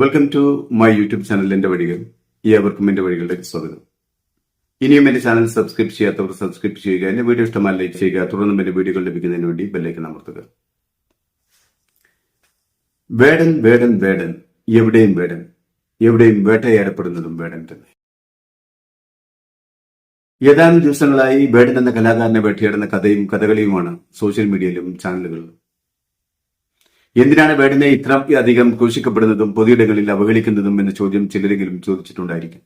Welcome to my YouTube channel എന്റെ വഴികൾ. ഏവർക്കും എന്റെ വഴികളിലേക്ക് സ്വാഗതം. ഇനിയും എന്റെ ചാനൽ സബ്സ്ക്രൈബ് ചെയ്യാത്തവർ സബ്സ്ക്രൈബ് ചെയ്യുക. എന്റെ വീഡിയോ ഇഷ്ടമായി ലൈക്ക് ചെയ്യുക. തുടർന്നും എന്റെ വീഡിയോകൾ ലഭിക്കുന്നതിന് വേണ്ടി ബെല്ലേക്ക് അമർത്തുക. വേടൻ വേടൻ വേടൻ. എവിടെയും വേടൻ. എവിടെയും വേട്ടയാടപ്പെടുന്നതും വേടൻ തന്നെ. ഏതാനും ദിവസങ്ങളായി വേടൻ എന്ന കലാകാരനെ വേട്ടയാടുന്ന കഥയും കഥകളിയുമാണ് സോഷ്യൽ മീഡിയയിലും ചാനലുകളിലും എന്തിനാണ് വേടിനെ ഇത്ര അധികം ക്രൂശിക്കപ്പെടുന്നതും പൊതുയിടങ്ങളിൽ അവഹേളിക്കുന്നതും എന്ന ചോദ്യം ചിലരെങ്കിലും ചോദിച്ചിട്ടുണ്ടായിരിക്കും.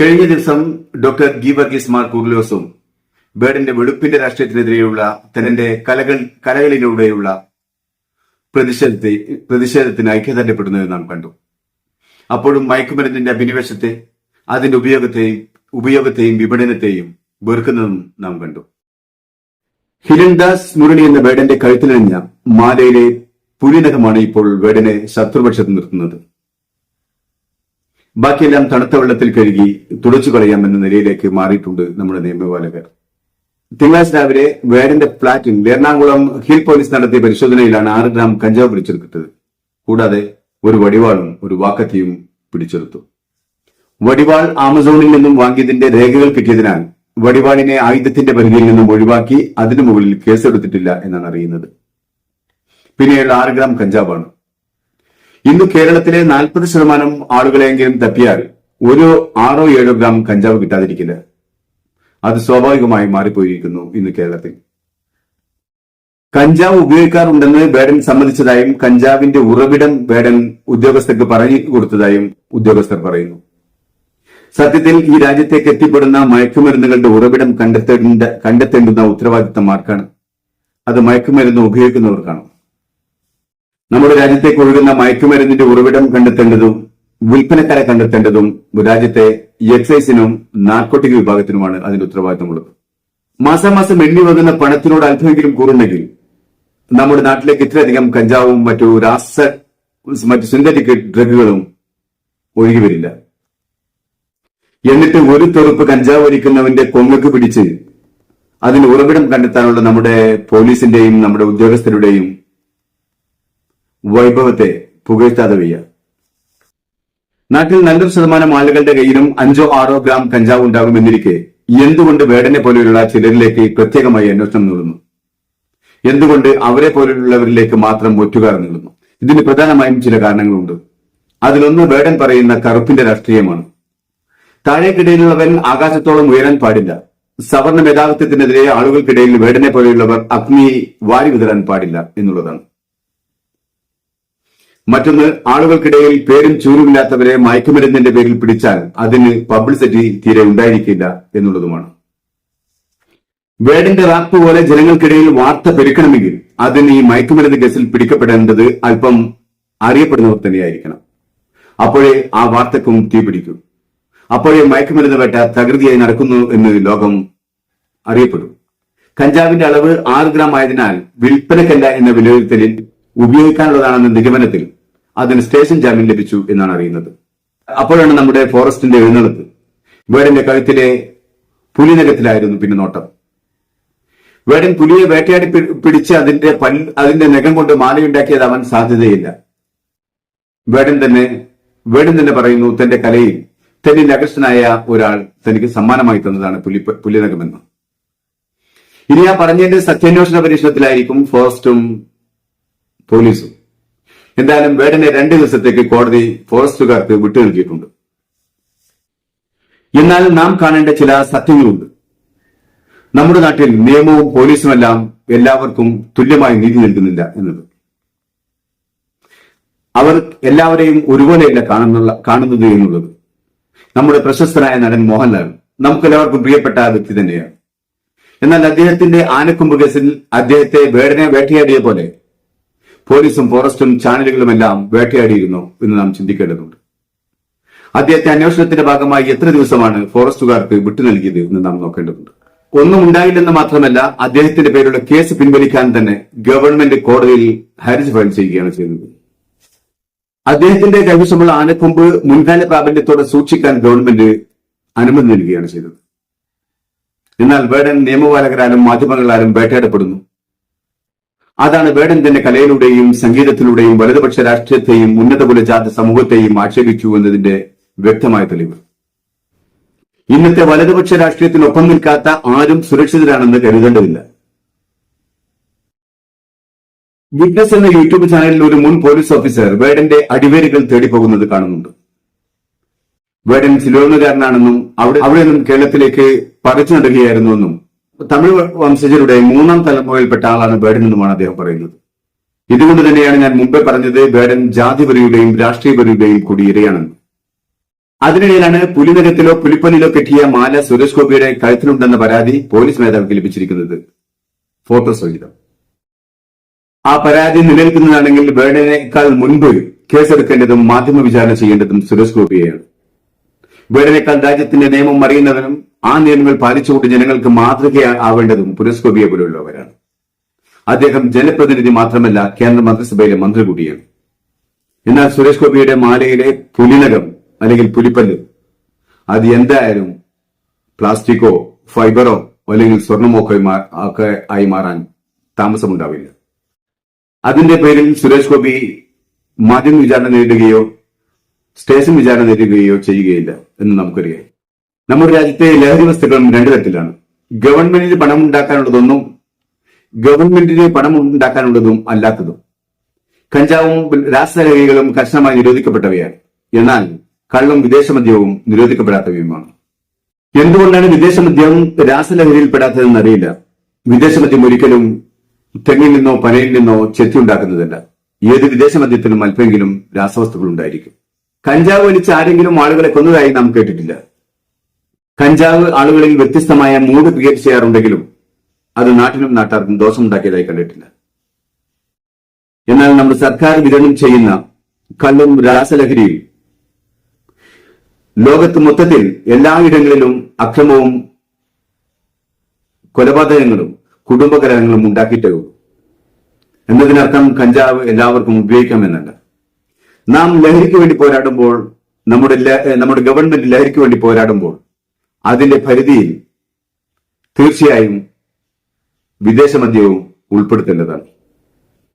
കഴിഞ്ഞ ദിവസം ഡോക്ടർ ഗീവർഗീസ് മാർ കുർലോസും ബേഡന്റെ വെളുപ്പിന്റെ രാഷ്ട്രീയത്തിനെതിരെയുള്ള തന്റെ കലകൾ കലകളിലൂടെയുള്ള പ്രതിഷേധത്തെ പ്രതിഷേധത്തിന് ഐക്യദാർഢ്യപ്പെടുന്നത് നാം കണ്ടു. അപ്പോഴും മയക്കുമരുന്നിന്റെ അഭിനിവേശത്തെ അതിന്റെ ഉപയോഗത്തെയും ഉപയോഗത്തെയും വിപണനത്തെയും വെറുക്കുന്നതും നാം കണ്ടു. ഹിരൺദാസ് മുരളി എന്ന വേടന്റെ കഴുത്തിലണിഞ്ഞ മാലയിലെ പുലിനകമാണ് ഇപ്പോൾ വേടനെ ശത്രുപക്ഷത്ത് നിർത്തുന്നത്. ബാക്കിയെല്ലാം തണുത്ത വെള്ളത്തിൽ കഴുകി തുടച്ചു കളയാമെന്ന നിലയിലേക്ക് മാറിയിട്ടുണ്ട് നമ്മുടെ നിയമപാലകർ. തിങ്കളാഴ്ച രാവിലെ വേടന്റെ ഫ്ളാറ്റിൽ എറണാകുളം ഹിൽ പോലീസ് നടത്തിയ പരിശോധനയിലാണ് ആറ് ഗ്രാം കഞ്ചാവ് പിടിച്ചെടുത്തത്. കൂടാതെ ഒരു വടിവാളും ഒരു വാക്കത്തിയും പിടിച്ചെടുത്തു. വടിവാൾ ആമസോണിൽ നിന്നും വാങ്ങിയതിന്റെ രേഖകൾ കിട്ടിയതിനാൽ വടിവാളിനെ ആയുധത്തിന്റെ പരിധിയിൽ നിന്നും ഒഴിവാക്കി അതിനു മുകളിൽ കേസെടുത്തിട്ടില്ല എന്നാണ് അറിയുന്നത്. പിന്നെയുള്ള ആറ് ഗ്രാം കഞ്ചാവാണ്. ഇന്ന് കേരളത്തിലെ നാൽപ്പത് ശതമാനം ആളുകളെങ്കിലും തപ്പിയാൽ ഒരു ആറോ ഏഴോ ഗ്രാം കഞ്ചാവ് കിട്ടാതിരിക്കില്ല. അത് സ്വാഭാവികമായി മാറിപ്പോയിരിക്കുന്നു ഇന്ന് കേരളത്തിൽ. കഞ്ചാവ് ഉപയോഗിക്കാറുണ്ടെന്ന് വേടൻ സമ്മതിച്ചതായും കഞ്ചാവിന്റെ ഉറവിടം വേടൻ ഉദ്യോഗസ്ഥർക്ക് പറഞ്ഞു കൊടുത്തതായും ഉദ്യോഗസ്ഥർ പറയുന്നു. സത്യത്തിൽ ഈ രാജ്യത്തേക്ക് എത്തിപ്പെടുന്ന മയക്കുമരുന്നുകളുടെ ഉറവിടം കണ്ടെത്തേണ്ട കണ്ടെത്തേണ്ടുന്ന ഉത്തരവാദിത്തം ആർക്കാണ് അത് മയക്കുമരുന്ന് ഉപയോഗിക്കുന്നവർക്കാണ് നമ്മുടെ രാജ്യത്തേക്ക് ഒഴുകുന്ന മയക്കുമരുന്നിന്റെ ഉറവിടം കണ്ടെത്തേണ്ടതും വിൽപ്പനക്കാരെ കണ്ടെത്തേണ്ടതും രാജ്യത്തെ എക്സൈസിനും നാർക്കോട്ടിക് വിഭാഗത്തിനുമാണ് അതിന്റെ ഉത്തരവാദിത്തമുള്ളത്. മാസാമാസം എണ്ണി വകുന്ന പണത്തിനോട് അല്പമെങ്കിലും കൂറുണ്ടെങ്കിൽ നമ്മുടെ നാട്ടിലേക്ക് ഇത്രയധികം കഞ്ചാവും മറ്റു രാസ മറ്റു സിന്തറ്റിക് ഡ്രഗുകളും ഒഴുകി വരില്ല. എന്നിട്ട് ഒരു തെറുപ്പ് കഞ്ചാവ് വലിക്കുന്നവന്റെ കൊങ്ങക്ക് പിടിച്ച് അതിന് ഉറവിടം കണ്ടെത്താനുള്ള നമ്മുടെ പോലീസിന്റെയും നമ്മുടെ ഉദ്യോഗസ്ഥരുടെയും വൈഭവത്തെ പുകഴ്ത്താതെ വയ്യ. നാട്ടിൽ നല്ലൊരു ശതമാനം ആളുകളുടെ കയ്യിലും അഞ്ചോ ആറോ ഗ്രാം കഞ്ചാവ് ഉണ്ടാകുമെന്നിരിക്കെ എന്തുകൊണ്ട് വേടനെ പോലെയുള്ള ചിലരിലേക്ക് പ്രത്യേകമായി അന്വേഷണം നീളുന്നു? എന്തുകൊണ്ട് അവരെ പോലെയുള്ളവരിലേക്ക് മാത്രം ഒറ്റുകാർ നീളുന്നു? ഇതിന് പ്രധാനമായും ചില കാരണങ്ങളുണ്ട്. അതിലൊന്ന് വേടൻ പറയുന്ന കറുപ്പിന്റെ രാഷ്ട്രീയമാണ്. താഴേക്കിടയിലുള്ളവൻ ആകാശത്തോളം ഉയരാൻ പാടില്ല. സവർണ മേധാവിത്വത്തിനെതിരെ ആളുകൾക്കിടയിൽ വേടനെ പോലെയുള്ളവർ അഗ്നി വാരി വിതരാൻ പാടില്ല എന്നുള്ളതാണ്. മറ്റൊന്ന് ആളുകൾക്കിടയിൽ പേരും ചൂരുമില്ലാത്തവരെ മയക്കുമരുന്നിന്റെ പേരിൽ പിടിച്ചാൽ അതിന് പബ്ലിസിറ്റി തീരെ ഉണ്ടായിരിക്കില്ല എന്നുള്ളതുമാണ്. വേടിന്റെ റാപ്പ് പോലെ ജനങ്ങൾക്കിടയിൽ വാർത്ത പെരുക്കണമെങ്കിൽ അതിന് ഈ മയക്കുമരുന്ന് കേസിൽ പിടിക്കപ്പെടേണ്ടത് അല്പം അറിയപ്പെടുന്നവർ തന്നെയായിരിക്കണം. അപ്പോഴേ ആ വാർത്തക്കും തീ പിടിക്കും അപ്പോഴേ മയക്കുമരുന്ന് വേട്ട തകൃതിയായി നടക്കുന്നു എന്ന് ലോകം അറിയപ്പെടും. കഞ്ചാവിന്റെ അളവ് ആറ് ഗ്രാം ആയതിനാൽ വിൽപ്പനക്കല്ല എന്ന വിലയിരുത്തലിൽ ഉപയോഗിക്കാനുള്ളതാണെന്ന നിഗമനത്തിൽ അതിന് സ്റ്റേഷൻ ജാമ്യം ലഭിച്ചു എന്നാണ് അറിയുന്നത്. അപ്പോഴാണ് നമ്മുടെ ഫോറസ്റ്റിന്റെ എഴുന്നള്ളത്ത്. വേടന്റെ കഴുത്തിലെ പുലിനകത്തിലായിരുന്നു പിന്നെ നോട്ടം. വേടൻ പുലിയെ വേട്ടയാടി പിടിച്ച് അതിന്റെ പൽ അതിന്റെ നഖം കൊണ്ട് മാലയുണ്ടാക്കിയതാവാൻ സാധ്യതയില്ല. വേടൻ തന്നെ വേടൻ തന്നെ പറയുന്നു തന്റെ കലയിൽ തന്നിൽ ആകർഷനായ ഒരാൾ തനിക്ക് സമ്മാനമായി തന്നതാണ് പുലി പുലിനകമെന്ന് ഇനി ആ പറഞ്ഞതിന്റെ സത്യാന്വേഷണ പരീക്ഷണത്തിലായിരിക്കും ഫോറസ്റ്റും പോലീസും. എന്തായാലും വേടനെ രണ്ട് ദിവസത്തേക്ക് കോടതി ഫോറസ്റ്റുകാർക്ക് വിട്ടു നൽകിയിട്ടുണ്ട്. എന്നാൽ നാം കാണേണ്ട ചില സത്യങ്ങളുണ്ട്. നമ്മുടെ നാട്ടിൽ നിയമവും പോലീസുമെല്ലാം എല്ലാവർക്കും തുല്യമായി നീതി നൽകുന്നില്ല എന്നത്. അവർ എല്ലാവരെയും ഒരുപോലെയല്ല കാണുന്നുള്ള കാണുന്നത് എന്നുള്ളത്. നമ്മുടെ പ്രശസ്തനായ നടൻ മോഹൻലാൽ നമുക്കെല്ലാവർക്കും പ്രിയപ്പെട്ട വ്യക്തി തന്നെയാണ്. എന്നാൽ അദ്ദേഹത്തിന്റെ ആനക്കൊമ്പ് കേസിൽ അദ്ദേഹത്തെ വേടനെ വേട്ടയാടിയ പോലെ പോലീസും ഫോറസ്റ്റും ചാനലുകളും എല്ലാം വേട്ടയാടിയിരുന്നു എന്ന് നാം ചിന്തിക്കേണ്ടതുണ്ട്. അദ്ദേഹത്തെ അന്വേഷണത്തിന്റെ ഭാഗമായി എത്ര ദിവസമാണ് ഫോറസ്റ്റുകാർക്ക് വിട്ടു നൽകിയത് എന്ന് നാം നോക്കേണ്ടതുണ്ട്. ഒന്നും ഉണ്ടായില്ലെന്ന് മാത്രമല്ല അദ്ദേഹത്തിന്റെ പേരുള്ള കേസ് പിൻവലിക്കാൻ തന്നെ ഗവൺമെന്റ് കോടതിയിൽ ഹർജി ഫയൽ ചെയ്യുകയാണ് ചെയ്തത്. അദ്ദേഹത്തിന്റെ കൈവശമുള്ള ആനക്കൊമ്പ് മുൻകാല പ്രാബല്യത്തോടെ സൂക്ഷിക്കാൻ ഗവൺമെന്റ് അനുമതി നൽകുകയാണ് ചെയ്തത്. എന്നാൽ വേടൻ നിയമപാലകരാലും മാധ്യമങ്ങളാലും വേട്ടയാടപ്പെടുന്നു. അതാണ് വേടൻ തന്നെ കലയിലൂടെയും സംഗീതത്തിലൂടെയും വലതുപക്ഷ രാഷ്ട്രീയത്തെയും ഉന്നത കുലജാത സമൂഹത്തെയും ആക്ഷേപിച്ചു എന്നതിന്റെ വ്യക്തമായ തെളിവ്. ഇന്നത്തെ വലതുപക്ഷ രാഷ്ട്രീയത്തിനൊപ്പം നിൽക്കാത്ത ആരും സുരക്ഷിതരാണെന്ന് കരുതേണ്ടതില്ല. വിറ്റ്നസ് എന്ന യൂട്യൂബ് ചാനലിൽ ഒരു മുൻ പോലീസ് ഓഫീസർ വേടന്റെ അടിവേരുകൾ തേടി പോകുന്നത് കാണുന്നുണ്ട്. വേടൻ സിലോണുകാരനാണെന്നും അവിടെ അവിടെ നിന്നും കേരളത്തിലേക്ക് പറിച്ചു നടുകയായിരുന്നുവെന്നും തമിഴ് വംശജരുടെ മൂന്നാം തലമുറയിൽപ്പെട്ട ആളാണ് വേടൻ എന്നുമാണ് അദ്ദേഹം പറയുന്നത്. ഇതുകൊണ്ട് തന്നെയാണ് ഞാൻ മുമ്പേ പറഞ്ഞത് വേടൻ ജാതിപരിയുടെയും രാഷ്ട്രീയപരിയുടെയും കൂടി ഇരയാണെന്ന്. അതിനിടയിലാണ് പുലിനഗത്തിലോ പുലിപ്പനിലോ കെട്ടിയ മാല സുരേഷ് ഗോപിയുടെ കഴുത്തിലുണ്ടെന്ന പരാതി പോലീസ് മേധാവിക്ക് ലഭിച്ചിരിക്കുന്നത്. ഫോട്ടോ സഹിതം. ആ പരാതി നിലനിൽക്കുന്നതാണെങ്കിൽ വേടനേക്കാൾ മുൻപ് കേസെടുക്കേണ്ടതും മാധ്യമ വിചാരണ ചെയ്യേണ്ടതും സുരേഷ് ഗോപിയെയാണ്. വേടനേക്കാൾ രാജ്യത്തിന്റെ നിയമം അറിയുന്നവനും ആ നിയമങ്ങൾ പാലിച്ചുകൊണ്ട് ജനങ്ങൾക്ക് മാതൃക ആവേണ്ടതും സുരേഷ് ഗോപിയെ പോലുള്ളവരാണ്. അദ്ദേഹം ജനപ്രതിനിധി മാത്രമല്ല കേന്ദ്ര മന്ത്രിസഭയിലെ മന്ത്രി കൂടിയാണ്. എന്നാൽ സുരേഷ് ഗോപിയുടെ മാലയിലെ പുലിനകം അല്ലെങ്കിൽ പുലിപ്പല്ല് അത് എന്തായാലും പ്ലാസ്റ്റിക്കോ ഫൈബറോ അല്ലെങ്കിൽ സ്വർണമോ ഒക്കെ മാ- ഒക്കെ ആയി മാറാൻ താമസമുണ്ടാവില്ല. അതിന്റെ പേരിൽ സുരേഷ് ഗോപി മാധ്യമ വിചാരണ നേരിടുകയോ സ്റ്റേഷൻ വിചാരണ നേരിടുകയോ ചെയ്യുകയില്ല എന്ന് നമുക്കറിയാം. നമ്മുടെ രാജ്യത്തെ ലഹരി വസ്തുക്കളും രണ്ടു തരത്തിലാണ്. ഗവൺമെന്റിന് പണം ഉണ്ടാക്കാനുള്ളതൊന്നും ഗവൺമെന്റിന് പണം ഉണ്ടാക്കാനുള്ളതും അല്ലാത്തതും. കഞ്ചാവും രാസലഹരികളും കർശനമായി നിരോധിക്കപ്പെട്ടവയാണ്. എന്നാൽ കള്ളും വിദേശമദ്യവും നിരോധിക്കപ്പെടാത്തവയുമാണ്. എന്തുകൊണ്ടാണ് വിദേശമദ്യം രാസലഹരിയിൽപ്പെടാത്തതെന്നറിയില്ല. വിദേശമദ്യം ഒരിക്കലും തെങ്ങിൽ നിന്നോ പനയിൽ നിന്നോ ചെത്തി ഉണ്ടാക്കുന്നതല്ല ഏത് വിദേശ മദ്യത്തിനും അല്പമെങ്കിലും രാസവസ്തുക്കൾ ഉണ്ടായിരിക്കും. കഞ്ചാവ് വലിച്ച് ആരെങ്കിലും ആളുകളെ കൊന്നതായി നാം കേട്ടിട്ടില്ല. കഞ്ചാവ് ആളുകളിൽ വ്യത്യസ്തമായ മൂഡ് ക്രിയേറ്റ് ചെയ്യാറുണ്ടെങ്കിലും അത് നാട്ടിലും നാട്ടാർക്കും ദോഷമുണ്ടാക്കിയതായി കണ്ടിട്ടില്ല. എന്നാൽ നമ്മുടെ സർക്കാർ വിതരണം ചെയ്യുന്ന കല്ലും രാസലഹരിയും ലോകത്ത് മൊത്തത്തിൽ എല്ലായിടങ്ങളിലും അക്രമവും കൊലപാതകങ്ങളും കുടുംബകലഹങ്ങളും ഉണ്ടാക്കിയിട്ടേ ഉള്ളൂ. എന്നതിനർത്ഥം കഞ്ചാവ് എല്ലാവർക്കും ഉപയോഗിക്കാമെന്നല്ല. നാം ലഹരിക്ക് വേണ്ടി പോരാടുമ്പോൾ നമ്മുടെ നമ്മുടെ ഗവൺമെന്റ് ലഹരിക്ക് വേണ്ടി പോരാടുമ്പോൾ അതിന്റെ പരിധിയിൽ തീർച്ചയായും വിദേശമദ്യവും ഉൾപ്പെടുത്തേണ്ടതാണ്.